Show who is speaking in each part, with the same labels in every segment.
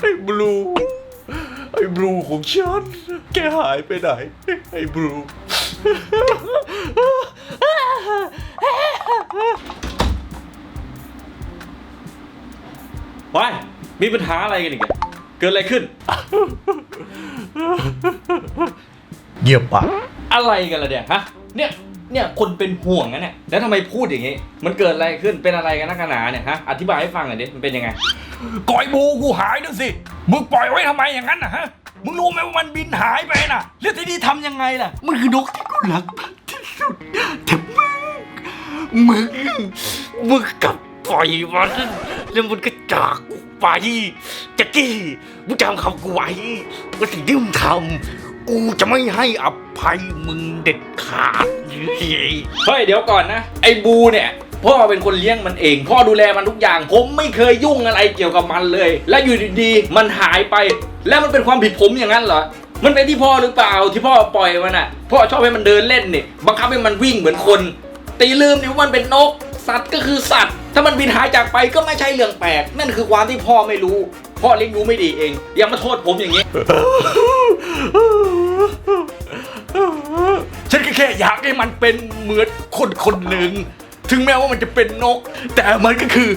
Speaker 1: ไอ้บลู ไอ้บลูของฉัน แกหายไปไหน ไอ้บลู
Speaker 2: วายมีปัญหาอะไรกันอีกอะเกิดอะไรขึ้น
Speaker 1: เงียบปาก
Speaker 2: อะไรกันล่ะเนี่ยฮะ เนี่ย เนี่ยคนเป็นห่วงนะเนี่ยแล้วทำไมพูดอย่างงี้ มันเกิดอะไรขึ้นเป็นอะไรกันนักหนาเนี่ยฮะอธิบายให้ฟังหน่อยดิมันเป็นยังไง
Speaker 1: ก่อยบูกูหายด้วยสิมึงปล่อยไว้ทำไมอย่างนั้นนะฮะมึงรู้ไหมว่ามันบินหายไปน่ะแล้วทีนี้ทำยังไงล่ะมันคือนกที่กูรักมากที่สุดแต่มึงมึงมึงกลับปล่อยมันแล้วมันก็จากกูไปจ็กกี้มึงจำคำกูไว้ว่าสิ่งที่มึงทำ กูจะไม่ให้อภัยมึงเด็ดขาด
Speaker 2: เฮ้ยเดี๋ยวก่อนนะ ไอ้บูเนี่ย พ่อเป็นคนเลี้ยงมันเอง พ่อดูแลมันทุกอย่าง ผมไม่เคยยุ่งอะไรเกี่ยวกับมันเลย และอยู่ดีๆมันหายไป แล้วมันเป็นความผิดผมอย่างนั้นเหรอมันเป็นที่พ่อหรือเปล่าที่พ่อปล่อยมันอะ พ่อชอบให้มันเดินเล่นนี่บังคับให้มันวิ่งเหมือนคน ตีลืมนี่ว่ามันเป็นนก สัตว์ก็คือสัตว์ ถ้ามันบินหายจากไปก็ไม่ใช่เรื่องแปลก นั่นคือความที่พ่อไม่รู้ พ่อเลี้ยงดูไม่ดีเอง อย่ามาโทษผมอย่างนี้
Speaker 1: ฉันก็แค่อยากให้มันเป็นเหมือนคนคนหนึ่ง ถึงแม้ว่ามันจะเป็นนก แต่มันก็คือ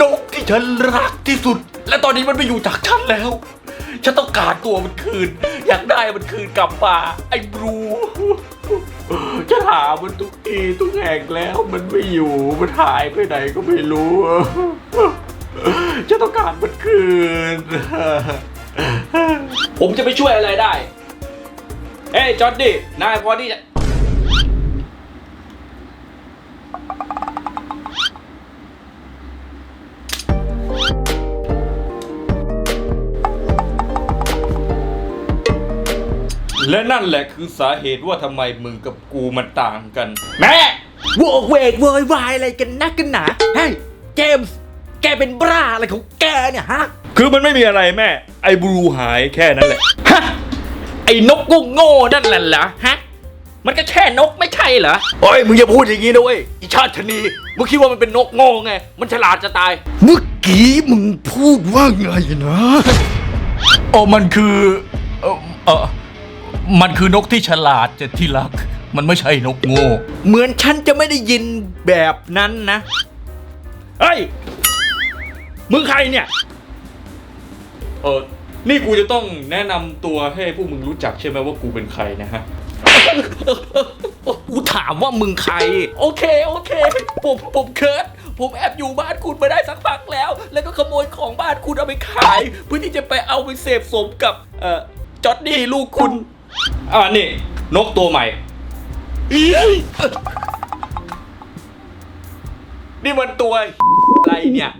Speaker 1: นกที่ฉันรักที่สุด และตอนนี้มันไปอยู่จากฉันแล้ว ฉันต้องการตัวมันคืน อยากได้มันคืนกลับมาไอ้บลูฉันหามันทุกทีทุกแห่งแล้วมันไม่อยู่มันหายไปไหนก็ไม่รู้ฉันต้องการมันคืน
Speaker 2: ผมจะไปช่วยอะไรได้เฮ้ยจอร์ดี้นายพอที่จะ และนั่นแหละคือสาเหตุว่าทำไมมึงกับกูมันต่างกัน แม่
Speaker 3: โวกเวกโวยวายอะไรกันนักกันหนาเฮ้ยเจมส์แกเป็นบ้าอะไรของแกเนี่ยฮะ
Speaker 2: คือมันไม่มีอะไรแม่ ไอ้บลูหายแค่นั้นแหละ
Speaker 3: ฮะ ไอ้นกโง่โง่ๆนั่นแหละเหรอฮะ มันก็แค่นกไม่ใช่เหรอ
Speaker 1: เฮ้ย มึงอย่าพูดอย่างนี้นะเว้ยอีชาติชะนี มึงคิดว่ามันเป็นนกโง่ไง มันฉลาดจะตาย เมื่อกี้มึงพูดว่าไงนะ อ๋อ มันคือ เออเออ มันคือนกที่ฉลาดจะที่รัก มันไม่ใช่นกโง่
Speaker 3: เหมือนฉันจะไม่ได้ยินแบบนั้นนะ
Speaker 2: เฮ้ย มึงใครเนี่ย เออ นี่กูจะต้องแนะนำตัวให้พวกมึงรู้จักใช่ไหมว่ากูเป็นใครนะฮะ
Speaker 3: กูถามว่ามึงใคร โอเค โอเค ผมผมเคิร์ดผมแอบอยู่บ้านคุณมาได้สักพักแล้ว แล้วก็ขโมยของบ้านคุณเอาไปขาย เพื่อที่จะไปเอาไปเสพสมกับเอ่อจอดดี้ลูกคุณ
Speaker 2: อ่านี่ นกตัวใหม่
Speaker 3: นี่มันตัวอะไรเนี่ย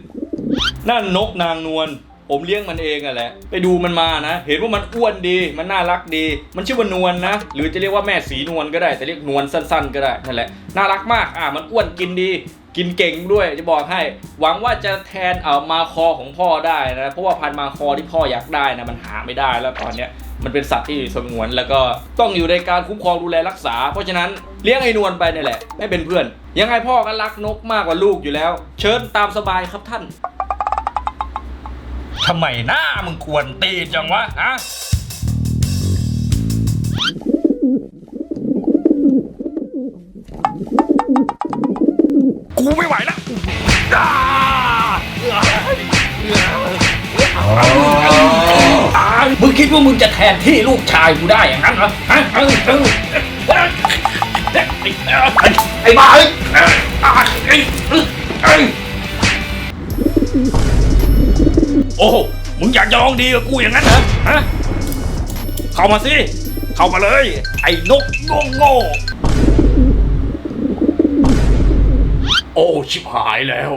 Speaker 2: นั่นนกนางนวล ผมเลี้ยงมันเองอะแหละ ไปดูมันมานะ เห็นว่ามันอ้วนดี มันน่ารักดี มันชื่อว่านวลนะ หรือจะเรียกว่าแม่สีนวลก็ได้ แต่เรียกนวลสั้น ๆ ก็ได้ นั่นแหละ น่ารักมาก อะ มันอ้วนกินดี กินเก่งด้วยจะบอกให้ หวังว่าจะแทนเอามาคอของพ่อได้นะ เพราะว่าพันมาคอที่พ่ออยากได้นะมันหาไม่ได้แล้วตอนเนี้ยมันเป็นสัตว์ที่สงวนแล้วก็ต้องอยู่ในการคุ้มครองดูแลรักษา เพราะฉะนั้นเลี้ยงไอ้นวลไปนี่แหละให้เป็นเพื่อน ยังไงพ่อก็รักนกมากกว่าลูกอยู่แล้ว เชิญตามสบายครับท่าน
Speaker 1: ทำไมหน้ามึงควรตีจังวะฮะ กูไม่ไหวแล้วอ่า
Speaker 3: มึงคิดว่ามึงจะแทนที่ลูกชายกูได้อย่างนั้นเหรอฮะไอ้บ้าเอ้ย
Speaker 1: โอ้ มึงอยากจะลองดีกับกูอย่างนั้นเหรอฮะ เข้ามาสิ เข้ามาเลย ไอ้นกโง่โง่ โอ้ ชิบหายแล้ว